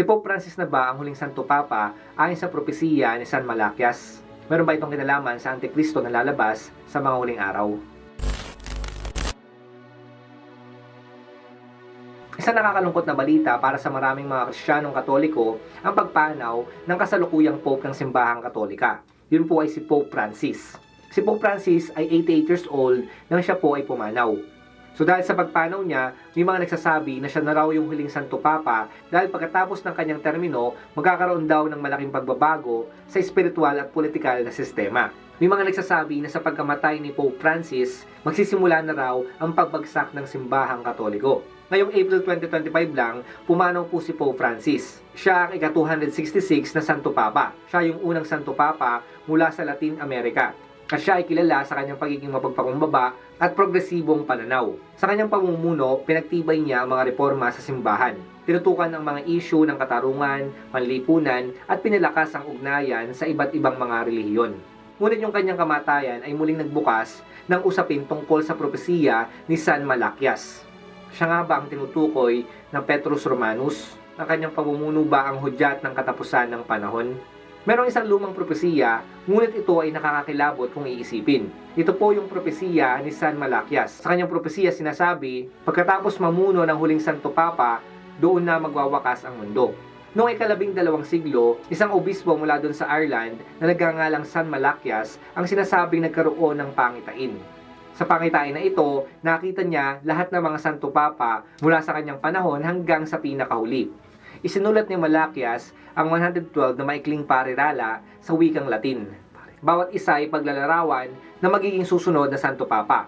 Si Pope Francis na ba ang huling Santo Papa ayon sa propesiya ni San Malakias? Meron ba itong kinalaman sa Antikristo na lalabas sa mga huling araw? Isang nakakalungkot na balita para sa maraming mga Kristiyanong Katoliko ang pagpanaw ng kasalukuyang Pope ng Simbahang Katolika. Yun po ay si Pope Francis. Si Pope Francis ay 88 years old nang siya po ay pumanaw. So dahil sa pagpanaw niya, may mga nagsasabi na siya na raw yung huling Santo Papa dahil pagkatapos ng kanyang termino, magkakaroon daw ng malaking pagbabago sa espiritual at politikal na sistema. May mga nagsasabi na sa pagkamatay ni Pope Francis, magsisimula na raw ang pagbagsak ng simbahang katoliko. Ngayong April 2025 lang, pumanaw po si Pope Francis. Siya ang ika-266 na Santo Papa. Siya yung unang Santo Papa mula sa Latin America. At siya ay kilala sa kanyang pagiging mapagpakumbaba at progresibong pananaw. Sa kanyang pamumuno, pinagtibay niya ang mga reforma sa simbahan. Tinutukan ang mga isyu ng katarungan, panlipunan at pinalakas ang ugnayan sa iba't ibang mga relihiyon. Ngunit yung kanyang kamatayan ay muling nagbukas ng usapin tungkol sa propesiya ni San Malakias. Siya nga ba ang tinutukoy ng Petrus Romanus? Ang kanyang pamumuno ba ang hudyat ng katapusan ng panahon? Merong isang lumang propesiya, ngunit ito ay nakakakilabot kung iisipin. Ito po yung propesiya ni San Malakias. Sa kanyang propesiya sinasabi, pagkatapos mamuno ng huling Santo Papa, doon na magwawakas ang mundo. Noong ikalabing dalawang siglo, isang obispo mula doon sa Ireland na nagngangalang San Malakias ang sinasabing nagkaroon ng pangitain. Sa pangitain na ito, nakita niya lahat ng mga Santo Papa mula sa kanyang panahon hanggang sa pinakahuli. Isinulat ni Malakias ang 112 na maikling parirala sa wikang Latin. Bawat isa ay paglalarawan na magiging susunod na Santo Papa.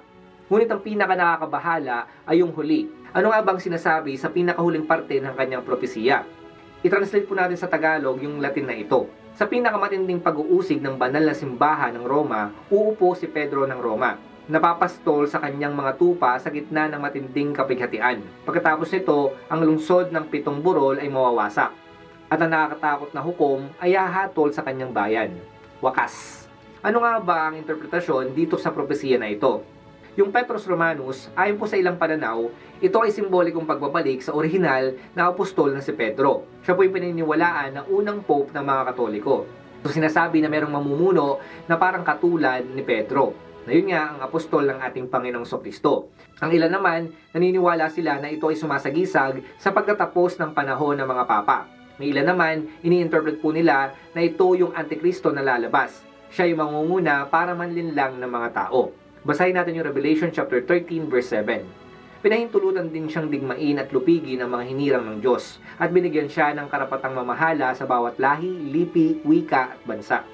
Ngunit ang pinaka nakakabahala ay yung huli. Ano nga bang sinasabi sa pinakahuling parte ng kanyang propesiya? I-translate po natin sa Tagalog yung Latin na ito. Sa pinakamatinding pag-uusig ng banal na simbahan ng Roma, uupo si Pedro ng Roma. Napapastol sa kanyang mga tupa sa gitna ng matinding kapighatian. Pagkatapos nito, ang lungsod ng pitong burol ay mawawasak. At ang nakakatakot na hukom ay hahatol sa kanyang bayan. Wakas. Ano nga ba ang interpretasyon dito sa propesiya na ito? Yung Petrus Romanus, ayon po sa ilang pananaw, ito ay simbolikong pagbabalik sa orihinal na apostol na si Pedro. Siya po yung pininiwalaan na unang pope ng mga katoliko. So sinasabi na merong mamumuno na parang katulad ni Pedro. Na yun nga ang apostol ng ating Panginoong Kristo. Ang ilan naman, naniniwala sila na ito ay sumasagisag sa pagtatapos ng panahon ng mga papa. May ilan naman, ini-interpret po nila na ito yung Antikristo na lalabas. Siya yung mangunguna para manlinlang ng mga tao. Basahin natin yung Revelation chapter 13 verse 7. Pinahintulutan din siyang digmain at lupigin ang mga hinirang ng Diyos at binigyan siya ng karapatang mamahala sa bawat lahi, lipi, wika at bansa.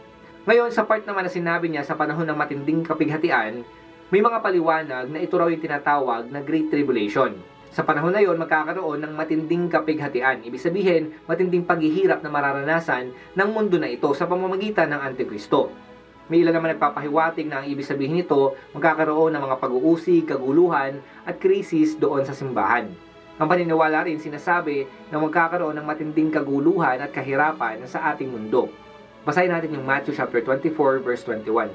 Ngayon, sa part naman na sinabi niya sa panahon ng matinding kapighatian, may mga paliwanag na ito raw yung tinatawag na Great Tribulation. Sa panahon na yon, magkakaroon ng matinding kapighatian. Ibig sabihin, matinding paghihirap na mararanasan ng mundo na ito sa pamamagitan ng Antikristo. May ilan naman nagpapahiwatig na ang ibig sabihin nito, magkakaroon ng mga pag-uusig, kaguluhan, at krisis doon sa simbahan. Ang paniniwala rin sinasabi na magkakaroon ng matinding kaguluhan at kahirapan sa ating mundo. Basahin natin yung Matthew chapter 24 verse 21.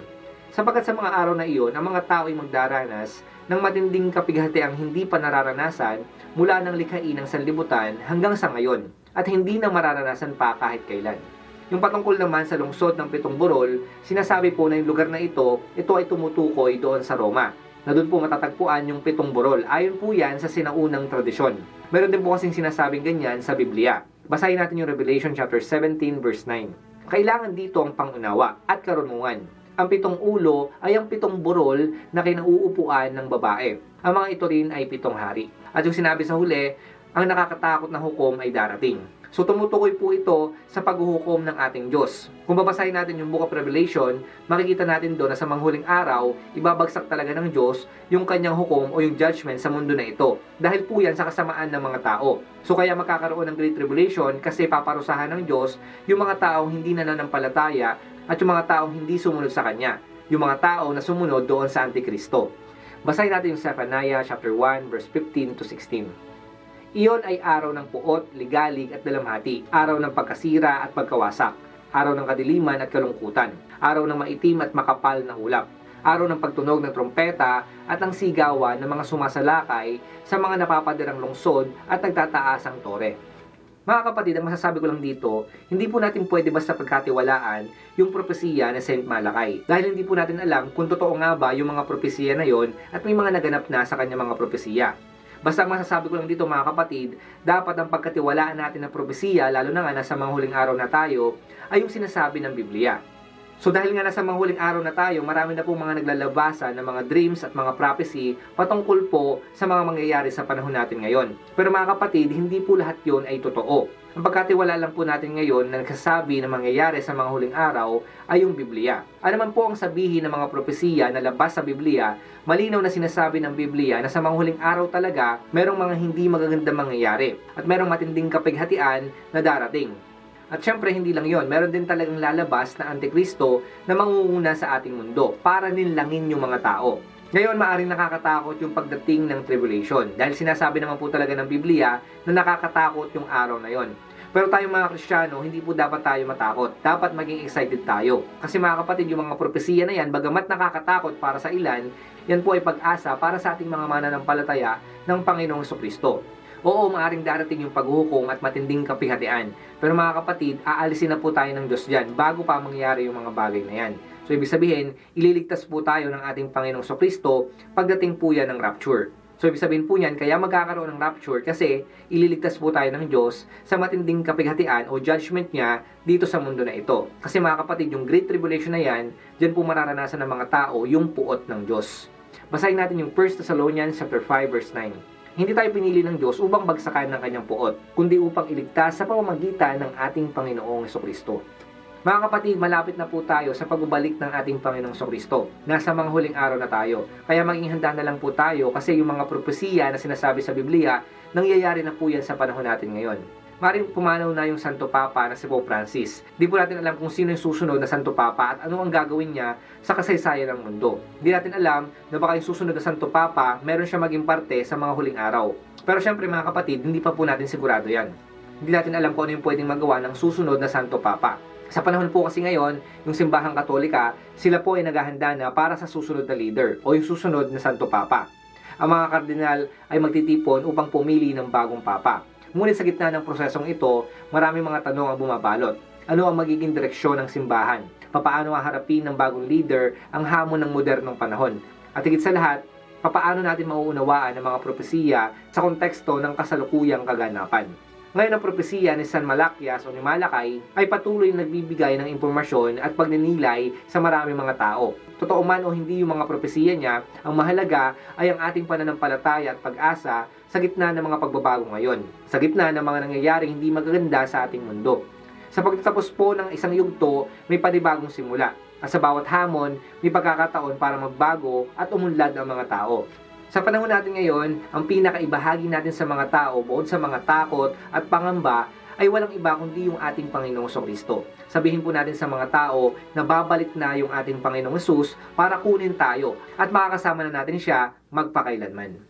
Sapagkat sa mga araw na iyon, ang mga tao ay magdaranas ng matinding kapighatiang hindi pa nararanasan mula ng likhain ng sanlibutan hanggang sa ngayon at hindi na mararanasan pa kahit kailan. Yung patungkol naman sa lungsod ng Pitong Burol, sinasabi po na yung lugar na ito, ito ay tumutukoy doon sa Roma. Na doon po matatagpuan yung Pitong Burol. Ayon po yan sa sinaunang tradisyon. Meron din po kasing sinasabing ganyan sa Biblia. Basahin natin yung Revelation chapter 17 verse 9. Kailangan dito ang pangunawa at karunungan. Ang pitong ulo ay ang pitong burol na kinauupuan ng babae. Ang mga ito rin ay pitong hari. At yung sinabi sa huli, ang nakakatakot na hukom ay darating. So tumutukoy po ito sa paghuhukom ng ating Diyos. Kung babasahin natin yung Book of Revelation, makikita natin doon na sa manghuling araw, ibabagsak talaga ng Diyos yung kanyang hukom o yung judgment sa mundo na ito. Dahil po yan sa kasamaan ng mga tao. So kaya magkakaroon ng Great Tribulation kasi paparusahan ng Diyos yung mga taong hindi nananampalataya at yung mga taong hindi sumunod sa Kanya. Yung mga tao na sumunod doon sa Antikristo. Basahin natin yung Zephaniah chapter 1 verse 15 to 16. Iyon ay araw ng puot, ligalig at dalamhati, araw ng pagkasira at pagkawasak, araw ng kadiliman at kalungkutan, araw ng maitim at makapal na hulap, araw ng pagtunog ng trompeta at ang sigawan ng mga sumasalakay sa mga napapadirang lungsod at nagtataasang tore. Mga kapatid, ang masasabi ko lang dito, hindi po natin pwede basta pagkatiwalaan yung propesiya na Saint Malakay. Dahil hindi po natin alam kung totoo nga ba yung mga propesiya na yon at may mga naganap na sa kanyang mga propesiya. Basta ang masasabi ko lang dito mga kapatid, dapat ang pagkatiwalaan natin ng propesiya, lalo na nga nasa mga huling araw na tayo, ay yung sinasabi ng Biblia. So dahil nga nasa mga huling araw na tayo, marami na pong mga naglalabasan ng mga dreams at mga prophecy patungkol po sa mga mangyayari sa panahon natin ngayon. Pero mga kapatid, hindi po lahat yon ay totoo. Ang pagkatiwala lang po natin ngayon na nagsasabi na mangyayari sa mga huling araw ay yung Biblia. Ano man po ang sabihin ng mga propesiya na labas sa Biblia, malinaw na sinasabi ng Biblia na sa mga huling araw talaga, merong mga hindi magagandang mangyayari at merong matinding kapighatian na darating. At syempre, hindi lang yon. Meron din talagang lalabas na antikristo na mangunguna sa ating mundo para ninlangin yung mga tao. Ngayon, maaring nakakatakot yung pagdating ng tribulation dahil sinasabi naman po talaga ng Biblia na nakakatakot yung araw na yon. Pero tayong mga Kristiyano, hindi po dapat tayo matakot. Dapat maging excited tayo. Kasi mga kapatid, yung mga propesiya na yan, bagamat nakakatakot para sa ilan, yan po ay pag-asa para sa ating mga mananampalataya ng Panginoong Kristo. Oo, maaring darating yung paghuhukom at matinding kapihatian. Pero mga kapatid, aalisin na po tayo ng Diyos dyan bago pa mangyari yung mga bagay na yan. So, ibig sabihin, ililigtas po tayo ng ating Panginoong Kristo pagdating po yan ng rapture. So, ibig sabihin po niyan, kaya magkakaroon ng rapture kasi ililigtas po tayo ng Diyos sa matinding kapighatian o judgment niya dito sa mundo na ito. Kasi mga kapatid, yung Great Tribulation na yan, dyan po mararanasan ng mga tao yung puot ng Diyos. Basahin natin yung 1 Thessalonians chapter 5 verse 9. Hindi tayo pinili ng Diyos upang bagsakan ng kanyang puot, kundi upang iligtas sa pamamagitan ng ating Panginoong Kristo. Mga kapatid, malapit na po tayo sa pagbabalik ng ating Panginoong Kristo. Nasa mga huling araw na tayo. Kaya maging handa na lang po tayo kasi yung mga propesiya na sinasabi sa Biblia, nangyayari na po yan sa panahon natin ngayon. Maring pumanaw na yung Santo Papa na si Pope Francis. Di po natin alam kung sino yung susunod na Santo Papa at ano ang gagawin niya sa kasaysayan ng mundo. Di natin alam na baka yung susunod na Santo Papa, meron siya maging parte sa mga huling araw. Pero syempre mga kapatid, hindi pa po natin sigurado yan. Hindi natin alam kung ano yung pwedeng magawa ng susunod na Santo Papa. Sa panahon po kasi ngayon, yung simbahang katolika, sila po ay naghahanda na para sa susunod na leader o yung susunod na Santo Papa. Ang mga kardinal ay magtitipon upang pumili ng bagong Papa. Ngunit sa gitna ng prosesong ito, maraming mga tanong ang bumabalot. Ano ang magiging direksyon ng simbahan? Papaano haharapin ng bagong leader ang hamon ng modernong panahon? At higit sa lahat, papaano natin mauunawaan ang mga propesiya sa konteksto ng kasalukuyang kaganapan? Ngayon ang propesiya ni San Malakias o ni Malakay ay patuloy na nagbibigay ng impormasyon at pagninilay sa maraming mga tao. Totoo man o hindi yung mga propesiya niya, ang mahalaga ay ang ating pananampalataya at pag-asa sa gitna ng mga pagbabago ngayon. Sa gitna ng mga nangyayaring hindi magaganda sa ating mundo. Sa pagtatapos po ng isang yugto, may panibagong simula. At sa bawat hamon, may pagkakataon para magbago at umunlad ang mga tao. Sa panahon natin ngayon, ang pinakaibahagi natin sa mga tao bukod sa mga takot at pangamba ay walang iba kundi yung ating Panginoong Kristo. Sabihin po natin sa mga tao na babalik na yung ating Panginoong Yesus para kunin tayo at makakasama na natin siya magpakailanman.